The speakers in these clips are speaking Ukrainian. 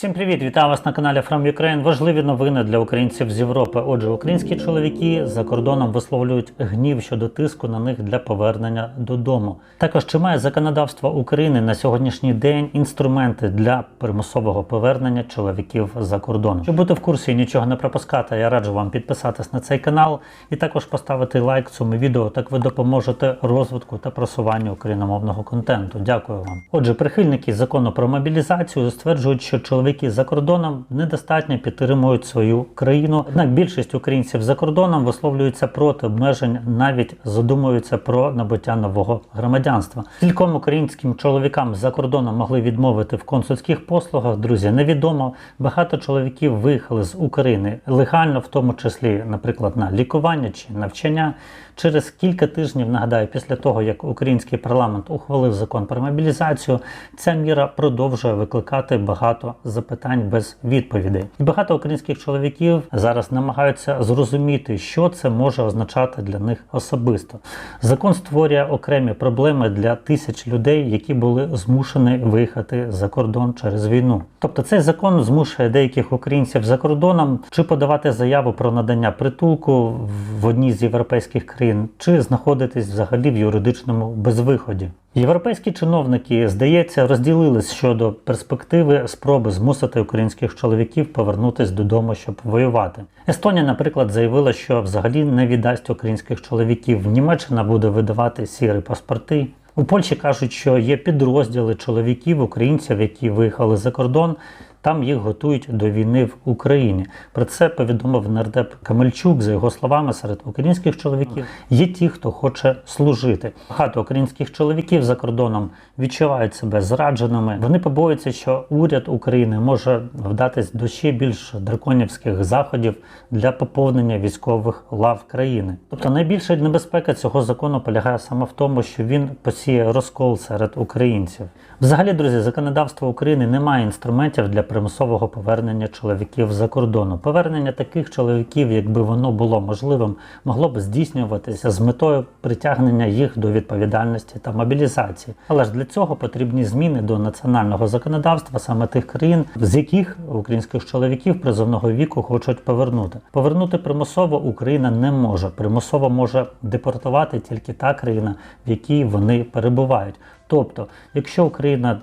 Всім привіт! Вітаю вас на каналі From Ukraine. Важливі новини для українців з Європи. Отже, українські чоловіки за кордоном висловлюють гнів щодо тиску на них для повернення додому. Також чи має законодавство України на сьогоднішній день інструменти для примусового повернення чоловіків за кордон? Щоб бути в курсі і нічого не пропускати, я раджу вам підписатись на цей канал і також поставити лайк цьому відео. Так ви допоможете розвитку та просуванню україномовного контенту. Дякую вам. Отже, прихильники закону про мобілізацію стверджують, що чоловіки за кордоном недостатньо підтримують свою країну. Однак більшість українців за кордоном висловлюються проти обмежень, навіть задумуються про набуття нового громадянства. Кільком українським чоловікам за кордоном могли відмовити в консульських послугах. Друзі, невідомо. Багато чоловіків виїхали з України легально, в тому числі, наприклад, на лікування чи навчання. Через кілька тижнів нагадаю, після того як український парламент ухвалив закон про мобілізацію, ця міра продовжує викликати багато запитань без відповідей. І багато українських чоловіків зараз намагаються зрозуміти, що це може означати для них особисто. Закон створює окремі проблеми для тисяч людей, які були змушені виїхати за кордон через війну. Тобто цей закон змушує деяких українців за кордоном чи подавати заяву про надання притулку в одній з європейських країн, чи знаходитись взагалі в юридичному безвиході. Європейські чиновники, здається, розділились щодо перспективи спроби змусити українських чоловіків повернутися додому, щоб воювати. Естонія, наприклад, заявила, що взагалі не віддасть українських чоловіків. Німеччина буде видавати сірі паспорти. У Польщі кажуть, що є підрозділи чоловіків, українців, які виїхали за кордон. Там їх готують до війни в Україні. Про це повідомив нардеп Камельчук. За його словами, серед українських чоловіків є ті, хто хоче служити. Багато українських чоловіків за кордоном відчувають себе зрадженими. Вони побоюються, що уряд України може вдатись до ще більш драконівських заходів для поповнення військових лав країни. Тобто найбільша небезпека цього закону полягає саме в тому, що він посіє розкол серед українців. Взагалі, друзі, законодавство України не має інструментів для примусового повернення чоловіків за кордону. Повернення таких чоловіків, якби воно було можливим, могло б здійснюватися з метою притягнення їх до відповідальності та мобілізації. Але ж для цього потрібні зміни до національного законодавства саме тих країн, з яких українських чоловіків призовного віку хочуть повернути. Повернути примусово Україна не може. Примусово може депортувати тільки та країна, в якій вони перебувають. Тобто, якщо Україна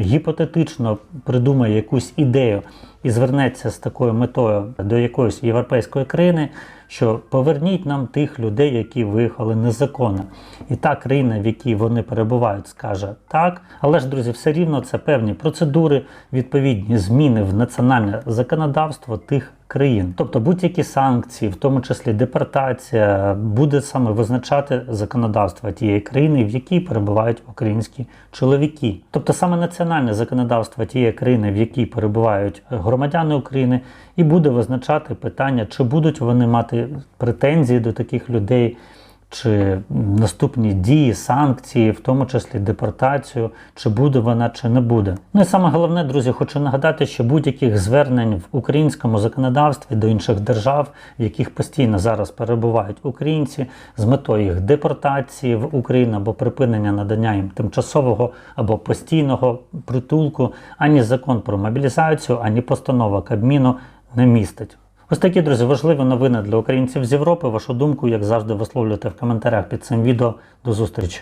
гіпотетично придумає якусь ідею і звернеться з такою метою до якоїсь європейської країни, що поверніть нам тих людей, які виїхали незаконно. І та країна, в якій вони перебувають, скаже так. Але ж, друзі, все рівно це певні процедури, відповідні зміни в національне законодавство тих країн. Тобто будь-які санкції, в тому числі депортація, буде саме визначати законодавство тієї країни, в якій перебувають українські чоловіки. Тобто саме національне законодавство тієї країни, в якій перебувають громадяни України, і буде визначати питання, чи будуть вони мати претензії до таких людей. Чи наступні дії, санкції, в тому числі депортацію, чи буде вона, чи не буде. Ну і саме головне, друзі, хочу нагадати, що будь-яких звернень в українському законодавстві до інших держав, в яких постійно зараз перебувають українці, з метою їх депортації в Україну або припинення надання їм тимчасового або постійного притулку, ані закон про мобілізацію, ані постанова Кабміну не містить. Ось такі, друзі, важливі новини для українців з Європи. Вашу думку, як завжди, висловлюйте в коментарях під цим відео. До зустрічі.